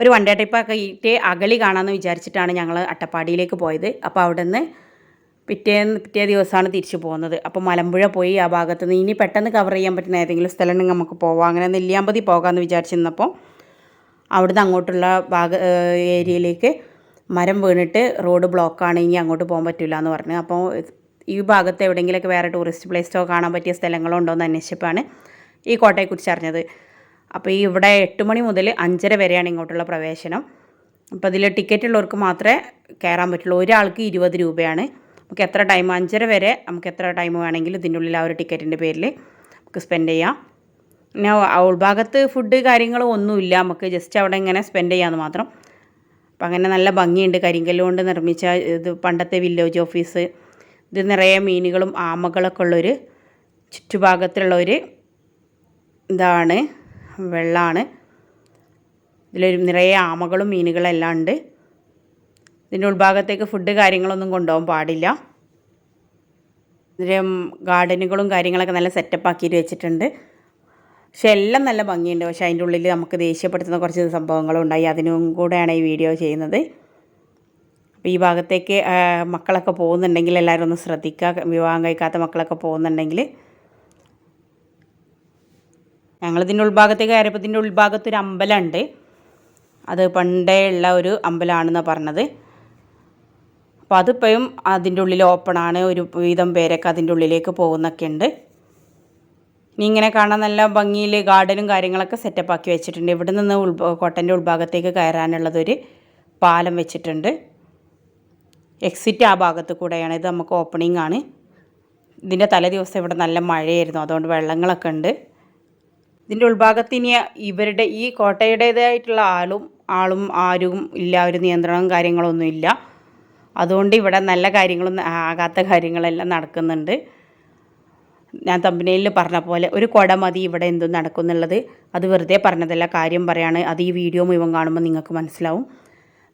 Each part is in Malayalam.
ഒരു വൺ ഡേ ട്രിപ്പൊക്കെ ആയിട്ട് അകളി കാണാമെന്ന് വിചാരിച്ചിട്ടാണ് ഞങ്ങൾ അട്ടപ്പാടിയിലേക്ക് പോയത്. അപ്പോൾ അവിടെ നിന്ന് പിറ്റേന്ന് പിറ്റേ ദിവസമാണ് തിരിച്ചു പോകുന്നത്. അപ്പോൾ മലമ്പുഴ പോയി ആ ഭാഗത്ത് നിന്ന് ഇനി പെട്ടെന്ന് കവർ ചെയ്യാൻ പറ്റുന്ന ഏതെങ്കിലും സ്ഥലം നമുക്ക് പോവാം. അങ്ങനെ നെല്ലിയാമ്പതി പോകാമെന്ന് വിചാരിച്ചിരുന്നപ്പോൾ അവിടുന്ന് അങ്ങോട്ടുള്ള ഭാഗ ഏരിയയിലേക്ക് മരം വീണിട്ട് റോഡ് ബ്ലോക്കാണ്. ഇനി അങ്ങോട്ട് പോകാൻ പറ്റില്ല എന്ന് പറഞ്ഞു. അപ്പോൾ ഈ ഭാഗത്ത് എവിടെയെങ്കിലുമൊക്കെ വേറെ ടൂറിസ്റ്റ് പ്ലേസോ കാണാൻ പറ്റിയ സ്ഥലങ്ങളോ ഉണ്ടോ എന്ന് അന്വേഷിച്ചപ്പോഴാണ് ഈ കോട്ടയെക്കുറിച്ച് അറിഞ്ഞത്. അപ്പോൾ ഈ ഇവിടെ എട്ട് മണി മുതൽ അഞ്ചര വരെയാണ് ഇങ്ങോട്ടുള്ള പ്രവേശനം. അപ്പോൾ ഇതിൽ ടിക്കറ്റ് ഉള്ളവർക്ക് മാത്രമേ കയറാൻ പറ്റുള്ളൂ. ഒരാൾക്ക് ഇരുപത് രൂപയാണ്. നമുക്ക് എത്ര ടൈം അഞ്ചര വരെ നമുക്ക് എത്ര ടൈം വേണമെങ്കിലും ഇതിന്റെ ഉള്ളിൽ ആ ഒരു ടിക്കറ്റിന്റെ പേരിൽ നമുക്ക് സ്പെൻഡ് ചെയ്യാം. പിന്നെ ഉൾഭാഗത്ത് ഫുഡ് കാര്യങ്ങളും ഒന്നുമില്ല. നമുക്ക് ജസ്റ്റ് അവിടെ ഇങ്ങനെ സ്പെൻഡ് ചെയ്യാമെന്ന് മാത്രം. അപ്പം അങ്ങനെ നല്ല ഭംഗിയുണ്ട്. കരിങ്കല്ലുകൊണ്ട് നിർമ്മിച്ച ഇത് പണ്ടത്തെ വില്ലേജ് ഓഫീസ് ഇത് നിറയെ മീനുകളും ആമകളൊക്കെ ഉള്ളൊരു ചുറ്റുഭാഗത്തുള്ളൊരു ഇതാണ്. വെള്ളമാണ് ഇതിലൊരു നിറയെ ആമകളും മീനുകളും എല്ലാം ഉണ്ട്. ഇതിന്റെ ഉൾഭാഗത്തേക്ക് ഫുഡ് കാര്യങ്ങളൊന്നും കൊണ്ടുപോകാൻ പാടില്ല. ഇതിന്റെ ഗാർഡനുകളും കാര്യങ്ങളൊക്കെ നല്ല സെറ്റപ്പ് ആക്കിയിട്ട് വെച്ചിട്ടുണ്ട്. പക്ഷെ എല്ലാം നല്ല ഭംഗിയുണ്ട്. പക്ഷേ അതിന്റെ ഉള്ളിൽ നമുക്ക് ദേഷ്യപ്പെടുത്തുന്ന കുറച്ച് സംഭവങ്ങളും ഉണ്ടായി. അതിനും കൂടെയാണ് ഈ വീഡിയോ ചെയ്യുന്നത്. അപ്പോൾ ഈ ഭാഗത്തേക്ക് മക്കളൊക്കെ പോകുന്നുണ്ടെങ്കിൽ എല്ലാവരും ഒന്ന് ശ്രദ്ധിക്കുക. വിവാഹം കഴിക്കാത്ത മക്കളൊക്കെ പോകുന്നുണ്ടെങ്കിൽ ഞങ്ങളിതിന്റെ ഉൾഭാഗത്തേക്ക് കയറിയപ്പോൾ ഇതിന്റെ ഉൾഭാഗത്ത് ഒരു അമ്പലമുണ്ട്. അത് പണ്ടേ ഉള്ള ഒരു അമ്പലമാണെന്നാണ് പറഞ്ഞത്. അപ്പോൾ അതിപ്പോഴും അതിന്റെ ഉള്ളിൽ ഓപ്പണാണ്. ഒരു വീതം പേരൊക്കെ അതിന്റെ ഉള്ളിലേക്ക് പോകുന്നൊക്കെ ഉണ്ട്. ഇനി ഇങ്ങനെ കാണാൻ നല്ല ഭംഗിയിൽ ഗാർഡനും കാര്യങ്ങളൊക്കെ സെറ്റപ്പ് ആക്കി വെച്ചിട്ടുണ്ട്. ഇവിടെ നിന്ന് ഉൾ കോട്ടന്റെ ഉൾഭാഗത്തേക്ക് കയറാനുള്ളതൊരു പാലം വെച്ചിട്ടുണ്ട്. എക്സിറ്റ് ആ ഭാഗത്ത് കൂടെയാണ്. ഇത് നമുക്ക് ഓപ്പണിംഗ് ആണ്. ഇതിന്റെ തലേ ദിവസം ഇവിടെ നല്ല മഴയായിരുന്നു. അതുകൊണ്ട് വെള്ളങ്ങളൊക്കെ ഉണ്ട്. ഇതിന്റെ ഉൾഭാഗത്ത് ഇനി ഇവരുടെ ഈ കോട്ടയുടേതായിട്ടുള്ള ആളും ആളും ആരും ഇല്ല ഒരു നിയന്ത്രണവും കാര്യങ്ങളൊന്നും ഇല്ല. അതുകൊണ്ട് ഇവിടെ നല്ല കാര്യങ്ങളൊന്നും ആകാത്ത കാര്യങ്ങളെല്ലാം നടക്കുന്നുണ്ട്. ഞാൻ തമ്പനയിൽ പറഞ്ഞ പോലെ ഒരു കുട മതി ഇവിടെ എന്തും നടക്കുന്നുള്ളത്. അത് വെറുതെ പറഞ്ഞതല്ല കാര്യം പറയാണ്. അത് ഈ വീഡിയോ മുഴുവൻ കാണുമ്പോൾ നിങ്ങൾക്ക് മനസ്സിലാവും.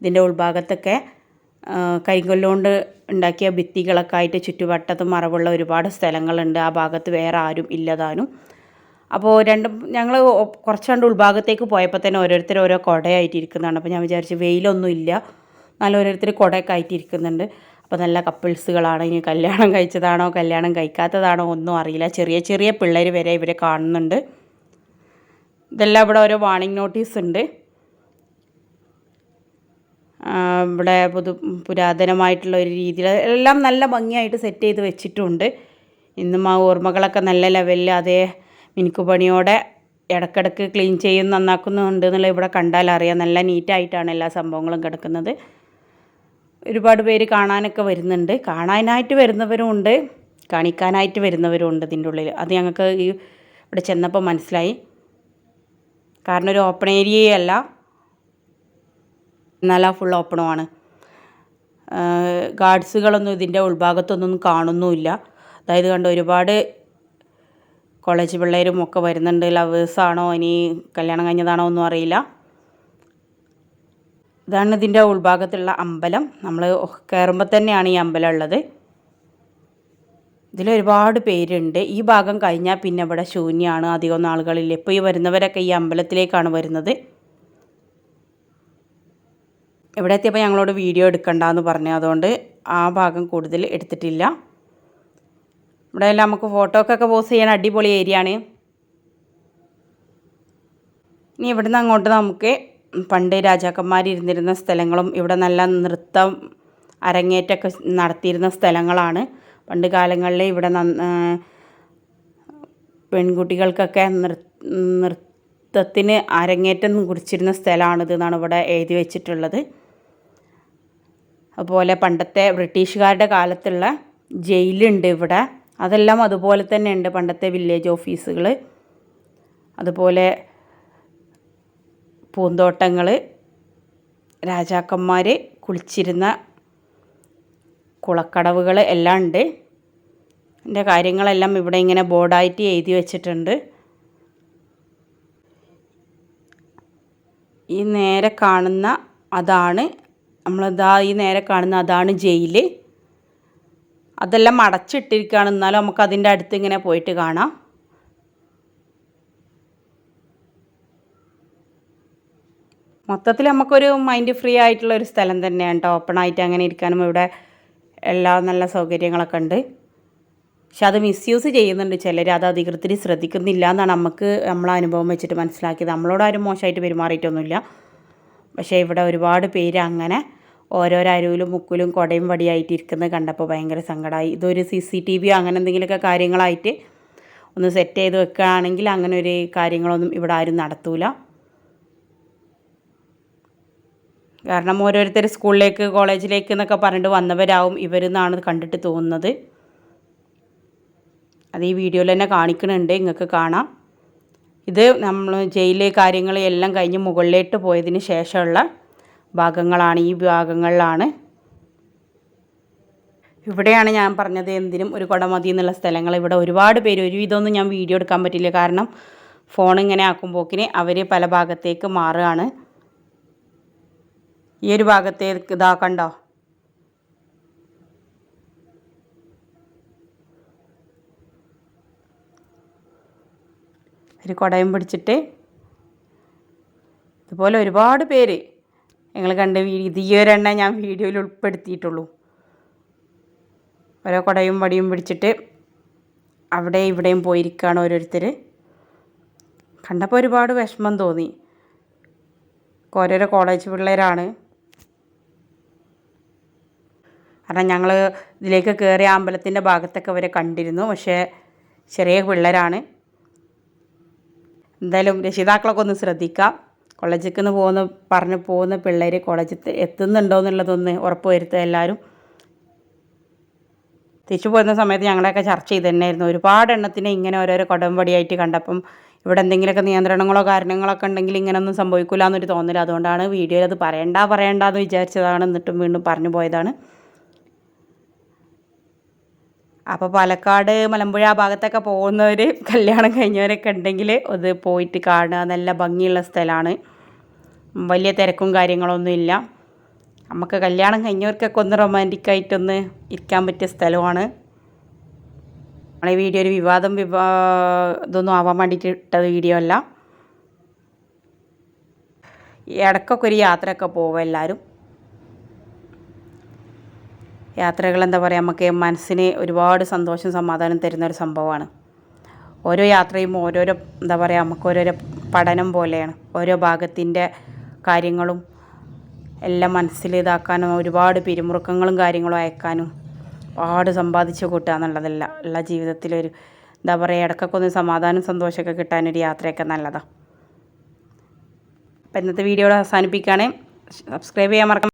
ഇതിന്റെ ഉൾഭാഗത്തൊക്കെ കരിങ്കല്ലുകൊണ്ട് ഉണ്ടാക്കിയ ഭിത്തികളൊക്കെ ആയിട്ട് ചുറ്റുവട്ടത്തും മറവുള്ള ഒരുപാട് സ്ഥലങ്ങളുണ്ട്. ആ ഭാഗത്ത് വേറെ ആരും ഇല്ലതാനും അപ്പോൾ രണ്ടും ഞങ്ങൾ കുറച്ച് കണ്ട് ഉൾഭാഗത്തേക്ക് പോയപ്പോൾ തന്നെ ഓരോരുത്തർ ഓരോ കുടയായിട്ട് ഇരിക്കുന്നതാണ് അപ്പോൾ ഞാൻ വിചാരിച്ചു വെയിലൊന്നും ഇല്ല നല്ല ഓരോരുത്തർ കുടയൊക്കെ ആയിട്ട് ഇരിക്കുന്നുണ്ട് അപ്പോൾ നല്ല കപ്പിൾസുകളാണ്. ഇനി കല്യാണം കഴിച്ചതാണോ കല്യാണം കഴിക്കാത്തതാണോ ഒന്നും അറിയില്ല. ചെറിയ ചെറിയ പിള്ളേർ വരെ ഇവരെ കാണുന്നുണ്ട്. ഇതെല്ലാം ഇവിടെ ഓരോ വാണിംഗ് നോട്ടീസ് ഉണ്ട്. ഇവിടെ പുതു പുരാതനമായിട്ടുള്ള ഒരു രീതിയിൽ എല്ലാം നല്ല ഭംഗിയായിട്ട് സെറ്റ് ചെയ്ത് വെച്ചിട്ടുണ്ട്. ഇന്നും ആ ഓർമ്മകളൊക്കെ നല്ല ലെവലിൽ അതേ മിനുക്കുപണിയോടെ ഇടക്കിടക്ക് ക്ലീൻ ചെയ്യും നന്നാക്കുന്നുണ്ട് എന്നുള്ള ഇവിടെ കണ്ടാൽ അറിയാം. നല്ല നീറ്റായിട്ടാണ് എല്ലാ സംഭവങ്ങളും കിടക്കുന്നത്. ഒരുപാട് പേര് കാണാനൊക്കെ വരുന്നുണ്ട്. കാണാനായിട്ട് വരുന്നവരും ഉണ്ട്. കാണിക്കാനായിട്ട് വരുന്നവരും ഉണ്ട് ഇതിന്റെ ഉള്ളിൽ. അത് ഞങ്ങൾക്ക് ഈ ഇവിടെ ചെന്നപ്പോൾ മനസ്സിലായി. കാരണം ഒരു ഓപ്പൺ ഏരിയയല്ല എന്നാൽ ഫുൾ ഓപ്പണുമാണ് ഗാർഡ്സുകളൊന്നും ഇതിന്റെ ഉൾഭാഗത്തൊന്നും കാണുന്നുമില്ല. അതായത് കണ്ട് ഒരുപാട് കോളേജ് പിള്ളേരും ഒക്കെ വരുന്നുണ്ട്. ലവേഴ്സാണോ ഇനി കല്യാണം കഴിഞ്ഞതാണോ ഒന്നും അറിയില്ല. ഇതാണ് ഇതിന്റെ ഉൾഭാഗത്തുള്ള അമ്പലം. നമ്മൾ കയറുമ്പോൾ തന്നെയാണ് ഈ അമ്പലം ഉള്ളത്. ഇതിലൊരുപാട് പേരുണ്ട്. ഈ ഭാഗം കഴിഞ്ഞാൽ പിന്നെ ഇവിടെ ശൂന്യമാണ് അധികം ആളുകളില്ല ഇപ്പോൾ ഈ വരുന്നവരൊക്കെ ഈ അമ്പലത്തിലേക്കാണ് വരുന്നത്. ഇവിടെ എത്തിയപ്പോൾ ഞങ്ങളോട് വീഡിയോ എടുക്കണ്ടെന്ന് പറഞ്ഞു. അതുകൊണ്ട് ആ ഭാഗം കൂടുതൽ എടുത്തിട്ടില്ല. ഇവിടെ എല്ലാം നമുക്ക് ഫോട്ടോക്കൊക്കെ പോസ് ചെയ്യാൻ അടിപൊളി ഏരിയ ആണ് ഇനി ഇവിടുന്ന് അങ്ങോട്ട് നമുക്ക് പണ്ട് രാജാക്കന്മാർ ഇരുന്നിരുന്ന സ്ഥലങ്ങളും ഇവിടെ നല്ല നൃത്തം അരങ്ങേറ്റമൊക്കെ നടത്തിയിരുന്ന സ്ഥലങ്ങളാണ്. പണ്ട് കാലങ്ങളിൽ ഇവിടെ പെൺകുട്ടികൾക്കൊക്കെ നൃത്തത്തിന് അരങ്ങേറ്റം കുറിച്ചിരുന്ന സ്ഥലമാണിത് എന്നാണ് ഇവിടെ എഴുതി വെച്ചിട്ടുള്ളത്. അതുപോലെ പണ്ടത്തെ ബ്രിട്ടീഷുകാരുടെ കാലത്തുള്ള ജയിലുണ്ട് ഇവിടെ. അതെല്ലാം അതുപോലെ തന്നെ ഉണ്ട് പണ്ടത്തെ വില്ലേജ് ഓഫീസുകൾ അതുപോലെ പൂന്തോട്ടങ്ങൾ രാജാക്കന്മാർ കുളിച്ചിരുന്ന കുളക്കടവുകൾ എല്ലാം ഉണ്ട്. എന്റെ കാര്യങ്ങളെല്ലാം ഇവിടെ ഇങ്ങനെ ബോർഡായിട്ട് എഴുതി വച്ചിട്ടുണ്ട്. ഈ നേരെ കാണുന്ന അതാണ് നമ്മളിതാ ഈ നേരെ കാണുന്ന അതാണ് ജയിൽ അതെല്ലാം അടച്ചിട്ടിരിക്കുകയാണ്. എന്നാലും നമുക്ക് അതിന്റെ അടുത്ത് ഇങ്ങനെ പോയിട്ട് കാണാം. മൊത്തത്തിൽ നമുക്കൊരു മൈൻഡ് ഫ്രീ ആയിട്ടുള്ള ഒരു സ്ഥലം തന്നെയാണ് കേട്ടോ. ഓപ്പൺ ആയിട്ട് അങ്ങനെ ഇരിക്കാനും ഇവിടെ എല്ലാ നല്ല സൗകര്യങ്ങളൊക്കെ ഉണ്ട്. പക്ഷെ അത് മിസ്യൂസ് ചെയ്യുന്നുണ്ട് ചിലർ അത് അധികൃതർ ശ്രദ്ധിക്കുന്നില്ല എന്നാണ് നമുക്ക് നമ്മളെ അനുഭവം വെച്ചിട്ട് മനസ്സിലാക്കിയത്. നമ്മളോട് ആരും മോശമായിട്ട് പെരുമാറിയിട്ടൊന്നുമില്ല. പക്ഷേ ഇവിടെ ഒരുപാട് പേര് അങ്ങനെ ഓരോരോ അരുവിലും മുക്കിലും കുടയും വടിയായിട്ട് ഇരിക്കുന്നത് കണ്ടപ്പോൾ ഭയങ്കര സങ്കടമായി. ഇതൊരു സി സി ടി വിയോ അങ്ങനെ എന്തെങ്കിലുമൊക്കെ കാര്യങ്ങളായിട്ട് ഒന്ന് സെറ്റ് ചെയ്ത് വെക്കുകയാണെങ്കിൽ അങ്ങനെ ഒരു കാര്യങ്ങളൊന്നും ഇവിടെ ആരും നടത്തൂല. കാരണം ഓരോരുത്തർ സ്കൂളിലേക്ക് കോളേജിലേക്ക് എന്നൊക്കെ പറഞ്ഞിട്ട് വന്നവരാവും ഇവരെന്നാണ് കണ്ടിട്ട് തോന്നുന്നത്. അത് ഈ വീഡിയോയിൽ തന്നെ കാണിക്കുന്നുണ്ട് നിങ്ങൾക്ക് കാണാം. ഇത് നമ്മൾ ജയിലിലെ കാര്യങ്ങൾ എല്ലാം കഴിഞ്ഞ് മുകളിലേക്ക് പോയതിന് ശേഷമുള്ള ഭാഗങ്ങളാണ് ഈ ഭാഗങ്ങളിലാണ്. ഇവിടെയാണ് ഞാൻ പറഞ്ഞത് എന്തിനും ഒരു കുട മതി എന്നുള്ള സ്ഥലങ്ങൾ. ഇവിടെ ഒരുപാട് പേര് ഒരു ഒരുവിധമൊന്നും ഞാൻ വീഡിയോ എടുക്കാൻ പറ്റില്ല. കാരണം ഫോൺ ഇങ്ങനെ ആക്കുമ്പോക്കിന് അവർ പല ഭാഗത്തേക്ക് മാറുകയാണ്. ഈ ഒരു ഭാഗത്തേക്ക് ഇതാക്കണ്ടോ കണ്ടോ? ഒരു കുടയും പിടിച്ചിട്ട് ഇതുപോലെ ഒരുപാട് പേര് ഞങ്ങൾ കണ്ട് ഇത് ഈ ഞാൻ വീഡിയോയിൽ ഉൾപ്പെടുത്തിയിട്ടുള്ളൂ. ഓരോ കുടയും വടിയും പിടിച്ചിട്ട് അവിടെ ഇവിടെയും പോയിരിക്കുകയാണ് ഓരോരുത്തർ കണ്ടപ്പോൾ ഒരുപാട് വിഷമം തോന്നി. ഓരോരോ കോളേജ് പിള്ളേരാണ്. കാരണം ഞങ്ങൾ ഇതിലേക്ക് കയറിയ അമ്പലത്തിന്റെ ഭാഗത്തൊക്കെ വരെ കണ്ടിരുന്നു. പക്ഷേ ചെറിയ പിള്ളേരാണ്. എന്തായാലും രക്ഷിതാക്കളൊക്കെ ഒന്ന് ശ്രദ്ധിക്കാം. കോളേജിൽ നിന്ന് പോകുന്ന പറഞ്ഞ് പോകുന്ന പിള്ളേർ കോളേജിൽ എത്തുന്നുണ്ടോ എന്നുള്ളതൊന്ന് ഉറപ്പ് വരുത്തുക എല്ലാവരും. തിരിച്ചു പോകുന്ന സമയത്ത് ഞങ്ങളെയൊക്കെ ചർച്ച ചെയ്ത് തന്നെയായിരുന്നു. ഒരുപാട് എണ്ണത്തിന് ഇങ്ങനെ ഓരോരോ കൊടമ്പടിയായിട്ട് കണ്ടപ്പം ഇവിടെ എന്തെങ്കിലുമൊക്കെ നിയന്ത്രണങ്ങളോ കാരണങ്ങളൊക്കെ ഉണ്ടെങ്കിൽ ഇങ്ങനൊന്നും സംഭവിക്കില്ല എന്നൊരു തോന്നൽ അതുകൊണ്ടാണ് വീഡിയോയിൽ അത് പറയണ്ട പറയണ്ട എന്ന് വിചാരിച്ചതാണ്. എന്നിട്ടും വീണ്ടും പറഞ്ഞു പോയതാണ്. അപ്പോൾ പാലക്കാട് മലമ്പുഴ ഭാഗത്തൊക്കെ പോകുന്നവർ കല്യാണം കഴിഞ്ഞവരൊക്കെ ഉണ്ടെങ്കിൽ അത് പോയിട്ട് കാണുക. നല്ല ഭംഗിയുള്ള സ്ഥലമാണ്. വലിയ തിരക്കും കാര്യങ്ങളൊന്നും ഇല്ല. നമുക്ക് കല്യാണം കഴിഞ്ഞവർക്കൊക്കെ ഒന്ന് റൊമാന്റിക്കായിട്ടൊന്ന് ഇരിക്കാൻ പറ്റിയ സ്ഥലമാണ്. നമ്മളെ വീഡിയോ ഒരു വിവാദം വിവാ ഇതൊന്നും ആവാൻ വേണ്ടിയിട്ട് വീഡിയോ അല്ല. ഇടയ്ക്കൊക്കെ ഒരു യാത്രയൊക്കെ പോവുക എല്ലാവരും യാത്രകൾ എന്താ പറയുക നമുക്ക് മനസ്സിന് ഒരുപാട് സന്തോഷം സമാധാനം തരുന്ന ഒരു സംഭവമാണ്. ഓരോ യാത്രയും ഓരോരോ എന്താ പറയുക നമുക്ക് ഓരോരോ പഠനം പോലെയാണ്. ഓരോ ഭാഗത്തിന്റെ കാര്യങ്ങളും എല്ലാം മനസ്സിൽ ഇതാക്കാനും ഒരുപാട് പിരിമുറുക്കങ്ങളും കാര്യങ്ങളും അയക്കാനും ഒരുപാട് സമ്പാദിച്ചു കൂട്ടുക എന്നുള്ളതല്ല. ഉള്ള ജീവിതത്തിലൊരു എന്താ പറയുക ഇടയ്ക്കൊക്കെ ഒന്ന് സമാധാനം സന്തോഷമൊക്കെ കിട്ടാനൊരു യാത്രയൊക്കെ നല്ലതാണ് അപ്പം ഇന്നത്തെ വീഡിയോ അവസാനിപ്പിക്കുകയാണെങ്കിൽ സബ്സ്ക്രൈബ് ചെയ്യാൻ മറക്കാം